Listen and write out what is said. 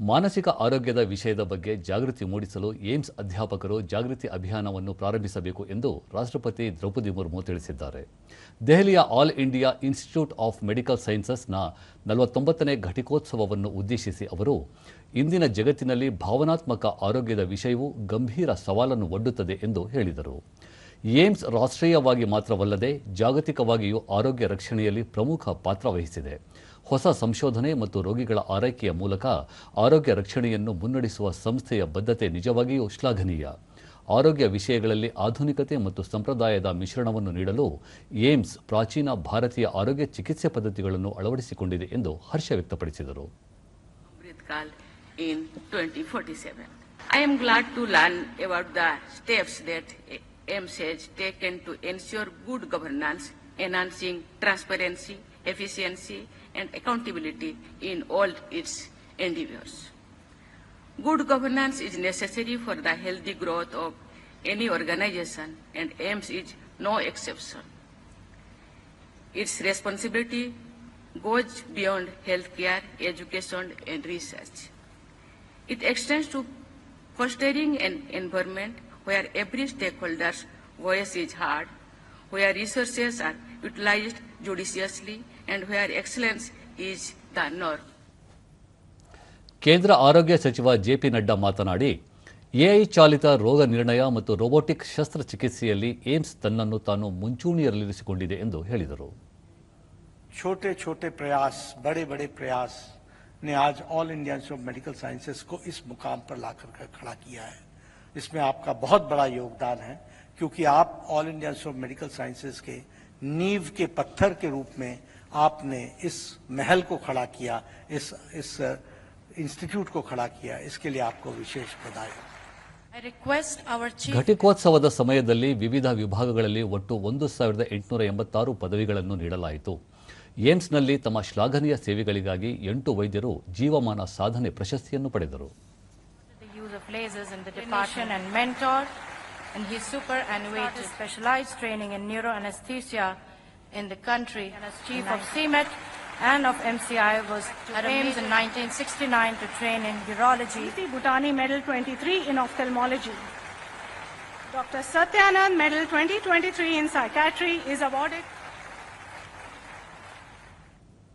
ಮಾನಸಿಕ ಆರೋಗ್ಯದ ವಿಷಯದ ಬಗ್ಗೆ ಜಾಗೃತಿ ಮೂಡಿಸಲು ಏಮ್ಸ್ ಅಧ್ಯಾಪಕರು ಜಾಗೃತಿ ಅಭಿಯಾನವನ್ನು ಪ್ರಾರಂಭಿಸಬೇಕು ಎಂದು ರಾಷ್ಟ್ರಪತಿ ದ್ರೌಪದಿ ಮುರ್ಮು ತಿಳಿಸಿದ್ದಾರೆ. ದೆಹಲಿಯ all India institute of medical ಸೈನ್ಸಸ್ನ ನಲವತ್ತೊಂಬತ್ತನೇ ಘಟಿಕೋತ್ಸವವನ್ನು ಉದ್ದೇಶಿಸಿ ಅವರು, ಇಂದಿನ ಜಗತ್ತಿನಲ್ಲಿ ಭಾವನಾತ್ಮಕ ಆರೋಗ್ಯದ ವಿಷಯವು ಗಂಭೀರ ಸವಾಲನ್ನು ಒಡ್ಡುತ್ತದೆ ಎಂದು ಹೇಳಿದರು. ಏಮ್ಸ್ ರಾಷ್ಟ್ರೀಯವಾಗಿ ಮಾತ್ರವಲ್ಲದೆ ಜಾಗತಿಕವಾಗಿಯೂ ಆರೋಗ್ಯ ರಕ್ಷಣೆಯಲ್ಲಿ ಪ್ರಮುಖ ಪಾತ್ರ ವಹಿಸಿದೆ. ಹೊಸ ಸಂಶೋಧನೆ ಮತ್ತು ರೋಗಿಗಳ ಆರೈಕೆಯ ಮೂಲಕ ಆರೋಗ್ಯ ರಕ್ಷಣೆಯನ್ನು ಮುನ್ನಡೆಸುವ ಸಂಸ್ಥೆಯ ಬದ್ಧತೆ ನಿಜವಾಗಿಯೂ ಶ್ಲಾಘನೀಯ. ಆರೋಗ್ಯ ವಿಷಯಗಳಲ್ಲಿ ಆಧುನಿಕತೆ ಮತ್ತು ಸಂಪ್ರದಾಯದ ಮಿಶ್ರಣವನ್ನು ನೀಡಲು ಏಮ್ಸ್ ಪ್ರಾಚೀನ ಭಾರತೀಯ ಆರೋಗ್ಯ ಚಿಕಿತ್ಸೆ ಪದ್ಧತಿಗಳನ್ನು ಅಳವಡಿಸಿಕೊಂಡಿದೆ ಎಂದು ಹರ್ಷ ವ್ಯಕ್ತಪಡಿಸಿದರು. Amritkal 2047. I am glad to learn about the steps that Has taken to ensure good governance, enhancing transparency, efficiency, and accountability in all its endeavors. Good governance is necessary for the healthy growth of any organization, and AIMS is no exception. Its responsibility goes beyond healthcare, education, and research. It extends to fostering an environment where every stakeholder's voice is heard, where resources are utilized judiciously, and where excellence is the norm. ಕೇಂದ್ರ ಆರೋಗ್ಯ ಸಚಿವ JP Nadda ಮಾತನಾಡಿ AI ಚಾಲಿತ ರೋಗ ನಿರ್ಣಯ ಮತ್ತು robotic ಶಸ್ತ್ರಚಿಕಿತ್ಸೆಯಲ್ಲಿ AIIMS ತನ್ನನ್ನು ತಾನು ಮುಂಚೂಣಿಯಲ್ಲಿರಿಸಿಕೊಂಡಿದೆ ಎಂದು ಹೇಳಿದರು छोटे छोटे प्रयास बड़े बड़े प्रयास ने आज All India Institute of Medical Sciences को इस मुकाम पर लाकर कर खड़ा किया है इसमें आपका बहुत बड़ा योगदान है क्योंकि आप All India Institute of Medical Sciences के नींव के पत्थर के रूप में आपने इस महल को खड़ा किया इस इस इंस्टीट्यूट को खड़ा किया इसके लिए आपको विशेष बधाई I request our chief ಘಟಿಕೋತ್ಸವದ ಸಮಯದಲ್ಲಿ ವಿವಿಧ ವಿಭಾಗಗಳಲ್ಲಿ ಒಟ್ಟು ಒಂದು ಸಾವಿರದ ಎಂಟುನೂರ ಎಂಬತ್ತಾರು ಪದವಿಗಳನ್ನು ನೀಡಲಾಯಿತು ಏಮ್ಸ್ನಲ್ಲಿ ತಮ್ಮ ಶ್ಲಾಘನೀಯ ಸೇವೆಗಳಿಗಾಗಿ ಎಂಟು ವೈದ್ಯರು ಜೀವಮಾನ ಸಾಧನೆ ಪ್ರಶಸ್ತಿಯನ್ನು ಪಡೆದರು the use of lasers in the department and mentor, and he superannuated specialized training in neuroanesthesia in the country. And as chief of CMET and of MCI was at AIMS in 1969 to train in urology. Preeti Bhutani Medal 23 in Ophthalmology. Dr. Satyanand Medal 2023 in Psychiatry is awarded